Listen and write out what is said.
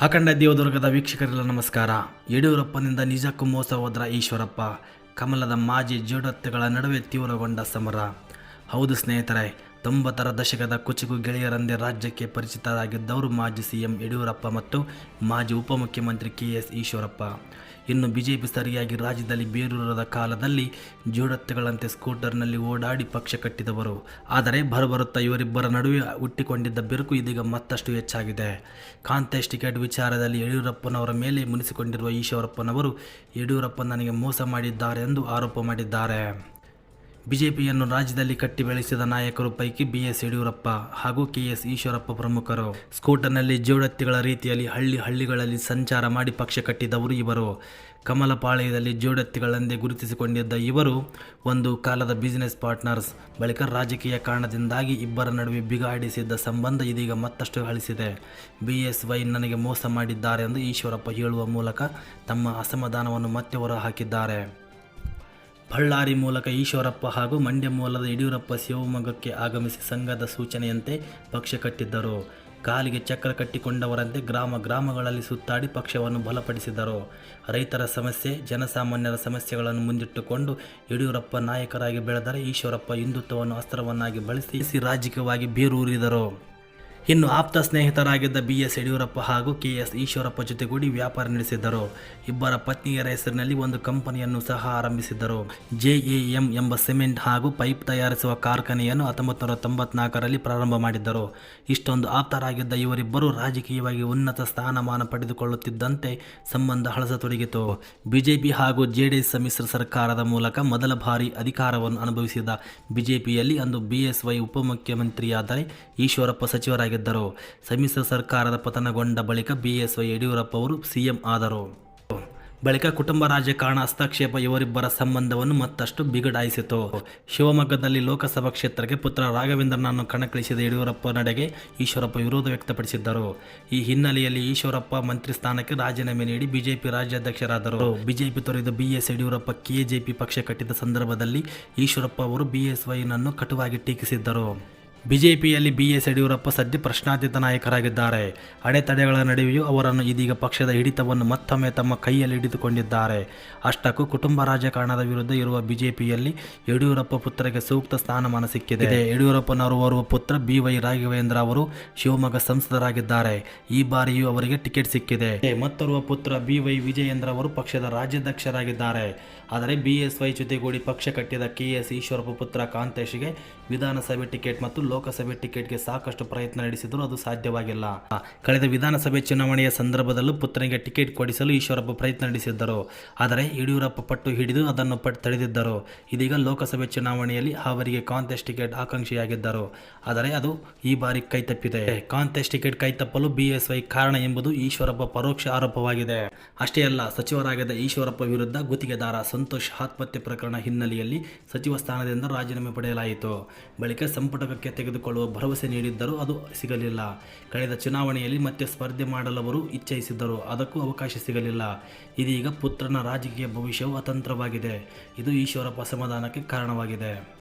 ಅಖಂಡ ದೇವದುರ್ಗದ ವೀಕ್ಷಕರೆಲ್ಲ ನಮಸ್ಕಾರ. ಯಡಿಯೂರಪ್ಪನಿಂದ ನಿಜಕ್ಕೂ ಮೋಸ ಹೋದ್ರ ಈಶ್ವರಪ್ಪ. ಕಮಲದ ಮಾಜಿ ಜೋಡತ್ತೆಗಳ ನಡುವೆ ತೀವ್ರಗೊಂಡ ಸಮರ. ಹೌದು ಸ್ನೇಹಿತರೆ, ತೊಂಬತ್ತರ ದಶಕದ ಕುಚುಕು ಗೆಳೆಯರಂದೇ ರಾಜ್ಯಕ್ಕೆ ಪರಿಚಿತರಾಗಿದ್ದವರು ಮಾಜಿ ಸಿಎಂ ಯಡಿಯೂರಪ್ಪ ಮತ್ತು ಮಾಜಿ ಉಪಮುಖ್ಯಮಂತ್ರಿ ಕೆ ಎಸ್ ಈಶ್ವರಪ್ಪ. ಇನ್ನು ಬಿಜೆಪಿ ಸರಿಯಾಗಿ ರಾಜ್ಯದಲ್ಲಿ ಬೇರೂರದ ಕಾಲದಲ್ಲಿ ಜೋಡತ್ತೆಗಳಂತೆ ಸ್ಕೂಟರ್ನಲ್ಲಿ ಓಡಾಡಿ ಪಕ್ಷ ಕಟ್ಟಿದವರು. ಆದರೆ ಬರಬರುತ್ತಾ ಇವರಿಬ್ಬರ ನಡುವೆ ಹುಟ್ಟಿಕೊಂಡಿದ್ದ ಬಿರುಕು ಇದೀಗ ಮತ್ತಷ್ಟು ಹೆಚ್ಚಾಗಿದೆ. ಕಾಂತೇಶ್ ಟಿಕೆಟ್ ವಿಚಾರದಲ್ಲಿ ಯಡಿಯೂರಪ್ಪನವರ ಮೇಲೆ ಮುನಿಸಿಕೊಂಡಿರುವ ಈಶ್ವರಪ್ಪನವರು, ಯಡಿಯೂರಪ್ಪ ನನಗೆ ಮೋಸ ಮಾಡಿದ್ದಾರೆ ಎಂದು ಆರೋಪ ಮಾಡಿದ್ದಾರೆ. ಬಿಜೆಪಿಯನ್ನು ರಾಜ್ಯದಲ್ಲಿ ಕಟ್ಟಿ ಬೆಳೆಸಿದ ನಾಯಕರು ಪೈಕಿ ಬಿಎಸ್ ಯಡಿಯೂರಪ್ಪ ಹಾಗೂ ಕೆಎಸ್ ಈಶ್ವರಪ್ಪ ಪ್ರಮುಖರು. ಸ್ಕೂಟರ್ನಲ್ಲಿ ಜೋಡತ್ತಿಗಳ ರೀತಿಯಲ್ಲಿ ಹಳ್ಳಿ ಹಳ್ಳಿಗಳಲ್ಲಿ ಸಂಚಾರ ಮಾಡಿ ಪಕ್ಷ ಕಟ್ಟಿದವರು ಇವರು. ಕಮಲಪಾಳ್ಯದಲ್ಲಿ ಜೋಡತ್ತಿಗಳೆಂದೇ ಗುರುತಿಸಿಕೊಂಡಿದ್ದ ಇವರು ಒಂದು ಕಾಲದ ಬಿಸಿನೆಸ್ ಪಾರ್ಟ್ನರ್ಸ್ ಬಳಿಕ ರಾಜಕೀಯ ಕಾರಣದಿಂದಾಗಿ ಇಬ್ಬರ ನಡುವೆ ಬಿಗಾಡಿಸಿದ್ದ ಸಂಬಂಧ ಇದೀಗ ಮತ್ತಷ್ಟು ಹಳಿಸಿದೆ ಬಿ ಎಸ್ ನನಗೆ ಮೋಸ ಮಾಡಿದ್ದಾರೆ ಎಂದು ಈಶ್ವರಪ್ಪ ಹೇಳುವ ಮೂಲಕ ತಮ್ಮ ಅಸಮಾಧಾನವನ್ನು ಮತ್ತೆ ಹೊರಹಾಕಿದ್ದಾರೆ. ಬಳ್ಳಾರಿ ಮೂಲಕ ಈಶ್ವರಪ್ಪ ಹಾಗೂ ಮಂಡ್ಯ ಮೂಲದ ಯಡಿಯೂರಪ್ಪ ಶಿವಮೊಗ್ಗಕ್ಕೆ ಆಗಮಿಸಿ ಸಂಘದ ಸೂಚನೆಯಂತೆ ಪಕ್ಷ ಕಟ್ಟಿದ್ದರು. ಕಾಲಿಗೆ ಚಕ್ರ ಕಟ್ಟಿಕೊಂಡವರಂತೆ ಗ್ರಾಮ ಗ್ರಾಮಗಳಲ್ಲಿ ಸುತ್ತಾಡಿ ಪಕ್ಷವನ್ನು ಬಲಪಡಿಸಿದರು. ರೈತರ ಸಮಸ್ಯೆ, ಜನಸಾಮಾನ್ಯರ ಸಮಸ್ಯೆಗಳನ್ನು ಮುಂದಿಟ್ಟುಕೊಂಡು ಯಡಿಯೂರಪ್ಪ ನಾಯಕರಾಗಿ ಬೆಳೆದರೆ ಈಶ್ವರಪ್ಪ ಹಿಂದುತ್ವವನ್ನು ಅಸ್ತ್ರವನ್ನಾಗಿ ಬಳಸಿ ರಾಜಕೀಯವಾಗಿ ಬೇರೂರಿದರು. ಇನ್ನು ಆಪ್ತ ಸ್ನೇಹಿತರಾಗಿದ್ದ ಬಿ ಎಸ್ ಯಡಿಯೂರಪ್ಪ ಹಾಗೂ ಕೆ ಎಸ್ ಈಶ್ವರಪ್ಪ ಜೊತೆಗೂಡಿ ವ್ಯಾಪಾರ ನಡೆಸಿದ್ದರು. ಇಬ್ಬರ ಪತ್ನಿಯರ ಹೆಸರಿನಲ್ಲಿ ಒಂದು ಕಂಪನಿಯನ್ನು ಸಹ ಆರಂಭಿಸಿದ್ದರು. ಜೆಎಎಂ ಎಂಬ ಸಿಮೆಂಟ್ ಹಾಗೂ ಪೈಪ್ ತಯಾರಿಸುವ ಕಾರ್ಖಾನೆಯನ್ನು ಹತ್ತೊಂಬತ್ತು ನೂರ ತೊಂಬತ್ನಾಲ್ಕರಲ್ಲಿ ಪ್ರಾರಂಭ ಮಾಡಿದ್ದರು. ಇಷ್ಟೊಂದು ಆಪ್ತರಾಗಿದ್ದ ಇವರಿಬ್ಬರು ರಾಜಕೀಯವಾಗಿ ಉನ್ನತ ಸ್ಥಾನಮಾನ ಪಡೆದುಕೊಳ್ಳುತ್ತಿದ್ದಂತೆ ಸಂಬಂಧ ಹಳಸತೊಡಗಿತು. ಬಿಜೆಪಿ ಹಾಗೂ ಜೆಡಿಎಸ್ ಸಮ್ಮಿಶ್ರ ಸರ್ಕಾರದ ಮೂಲಕ ಮೊದಲ ಬಾರಿ ಅಧಿಕಾರವನ್ನು ಅನುಭವಿಸಿದ ಬಿಜೆಪಿಯಲ್ಲಿ ಅಂದು ಬಿಎಸ್ವೈ ಉಪಮುಖ್ಯಮಂತ್ರಿಯಾದರೆ ಈಶ್ವರಪ್ಪ ಸಚಿವರಾಗಿದ್ದರು ಸಮ್ಮಿಶ್ರ ಸರ್ಕಾರದ ಪತನಗೊಂಡ ಬಳಿಕ ಬಿಎಸ್ವೈ ಯಡಿಯೂರಪ್ಪ ಅವರು ಸಿಎಂ ಆದರು. ಬಳಿಕ ಕುಟುಂಬ ರಾಜಕಾರಣ ಹಸ್ತಕ್ಷೇಪ ಇವರಿಬ್ಬರ ಸಂಬಂಧವನ್ನು ಮತ್ತಷ್ಟು ಬಿಗಡಾಯಿಸಿತು. ಶಿವಮೊಗ್ಗದಲ್ಲಿ ಲೋಕಸಭಾ ಕ್ಷೇತ್ರಕ್ಕೆ ಪುತ್ರ ರಾಘವೇಂದ್ರನನ್ನು ಕಣಕ್ಕಿಳಿಸಿದ ಯಡಿಯೂರಪ್ಪ ನಡೆಗೆ ಈಶ್ವರಪ್ಪ ವಿರೋಧ ವ್ಯಕ್ತಪಡಿಸಿದ್ದರು. ಈ ಹಿನ್ನೆಲೆಯಲ್ಲಿ ಈಶ್ವರಪ್ಪ ಮಂತ್ರಿ ಸ್ಥಾನಕ್ಕೆ ರಾಜೀನಾಮೆ ನೀಡಿ ಬಿಜೆಪಿ ರಾಜ್ಯಾಧ್ಯಕ್ಷರಾದರು. ಬಿಜೆಪಿ ತೊರೆದ ಬಿಎಸ್ ಯಡಿಯೂರಪ್ಪ ಕೆಜೆಪಿ ಪಕ್ಷ ಕಟ್ಟಿದ ಸಂದರ್ಭದಲ್ಲಿ ಈಶ್ವರಪ್ಪ ಅವರು ಬಿಎಸ್ವೈನನ್ನು ಕಟುವಾಗಿ ಟೀಕಿಸಿದ್ದರು. ಬಿಜೆಪಿಯಲ್ಲಿ ಬಿ ಎಸ್ ಯಡಿಯೂರಪ್ಪ ಸದ್ಯ ಪ್ರಶ್ನಾತೀತ ನಾಯಕರಾಗಿದ್ದಾರೆ. ಅಡೆತಡೆಗಳ ನಡುವೆಯೂ ಅವರನ್ನು ಇದೀಗ ಪಕ್ಷದ ಹಿಡಿತವನ್ನು ಮತ್ತೊಮ್ಮೆ ತಮ್ಮ ಕೈಯಲ್ಲಿ ಹಿಡಿದುಕೊಂಡಿದ್ದಾರೆ. ಅಷ್ಟಕ್ಕೂ ಕುಟುಂಬ ರಾಜಕಾರಣದ ವಿರುದ್ಧ ಇರುವ ಬಿಜೆಪಿಯಲ್ಲಿ ಯಡಿಯೂರಪ್ಪ ಪುತ್ರಗೆ ಸೂಕ್ತ ಸ್ಥಾನಮಾನ ಸಿಕ್ಕಿದೆ. ಯಡಿಯೂರಪ್ಪನವರು ಓರ್ವ ಪುತ್ರ ಬಿ ವೈ ರಾಘವೇಂದ್ರ ಅವರು ಶಿವಮೊಗ್ಗ ಸಂಸದರಾಗಿದ್ದಾರೆ. ಈ ಬಾರಿಯೂ ಅವರಿಗೆ ಟಿಕೆಟ್ ಸಿಕ್ಕಿದೆ. ಮತ್ತೊರುವ ಪುತ್ರ ಬಿ ವೈ ವಿಜಯೇಂದ್ರ ಅವರು ಪಕ್ಷದ ರಾಜ್ಯಾಧ್ಯಕ್ಷರಾಗಿದ್ದಾರೆ. ಆದರೆ ಬಿಎಸ್ವೈ ಜೊತೆಗೂಡಿ ಪಕ್ಷ ಕಟ್ಟಿದ ಕೆ ಎಸ್ ಈಶ್ವರಪ್ಪ ಪುತ್ರ ಕಾಂತೇಶ್ಗೆ ವಿಧಾನಸಭೆ ಟಿಕೆಟ್ ಮತ್ತು ಲೋಕಸಭೆ ಟಿಕೆಟ್ಗೆ ಸಾಕಷ್ಟು ಪ್ರಯತ್ನ ನಡೆಸಿದರೂ ಅದು ಸಾಧ್ಯವಾಗಿಲ್ಲ. ಕಳೆದ ವಿಧಾನಸಭೆ ಚುನಾವಣೆಯ ಸಂದರ್ಭದಲ್ಲೂ ಪುತ್ರನಿಗೆ ಟಿಕೆಟ್ ಕೊಡಿಸಲು ಈಶ್ವರಪ್ಪ ಪ್ರಯತ್ನ ನಡೆಸಿದ್ದರು. ಆದರೆ ಯಡಿಯೂರಪ್ಪ ಪಟ್ಟು ಹಿಡಿದು ಅದನ್ನು ತಡೆದಿದ್ದರು. ಇದೀಗ ಲೋಕಸಭೆ ಚುನಾವಣೆಯಲ್ಲಿ ಅವರಿಗೆ ಕಾಂತೆಸ್ಟ್ ಟಿಕೆಟ್ ಆಕಾಂಕ್ಷಿಯಾಗಿದ್ದರು. ಆದರೆ ಅದು ಈ ಬಾರಿ ಕೈತಪ್ಪಿದೆ ಕಾಂತೆಸ್ಟ್ ಟಿಕೆಟ್ ಕೈತಪ್ಪಲು ಬಿಎಸ್ವೈ ಕಾರಣ ಎಂಬುದು ಈಶ್ವರಪ್ಪ ಪರೋಕ್ಷ ಆರೋಪವಾಗಿದೆ. ಅಷ್ಟೇ ಅಲ್ಲ ಸಚಿವರಾಗಿದ್ದ ಈಶ್ವರಪ್ಪ ವಿರುದ್ಧ ಗುತ್ತಿಗೆದಾರ ಸಂತೋಷ್ ಆತ್ಮಹತ್ಯೆ ಪ್ರಕರಣ ಹಿನ್ನೆಲೆಯಲ್ಲಿ ಸಚಿವ ಸ್ಥಾನದಿಂದ ರಾಜೀನಾಮೆ ಪಡೆಯಲಾಯಿತು. ಬಳಿಕ ಸಂಪುಟಕ್ಕೆ ತೆಗೆದುಕೊಳ್ಳುವ ಭರವಸೆ ನೀಡಿದ್ದರೂ ಅದು ಸಿಗಲಿಲ್ಲ. ಕಳೆದ ಚುನಾವಣೆಯಲ್ಲಿ ಮತ್ತೆ ಸ್ಪರ್ಧೆ ಮಾಡಲು ಅವರು ಇಚ್ಛಿಸಿದ್ದರು. ಅದಕ್ಕೂ ಅವಕಾಶ ಸಿಗಲಿಲ್ಲ. ಇದೀಗ ಪುತ್ರನ ರಾಜಕೀಯ ಭವಿಷ್ಯವು ಅತಂತ್ರವಾಗಿದೆ. ಇದು ಈಶ್ವರಪ್ಪ ಅಸಮಾಧಾನಕ್ಕೆ ಕಾರಣವಾಗಿದೆ.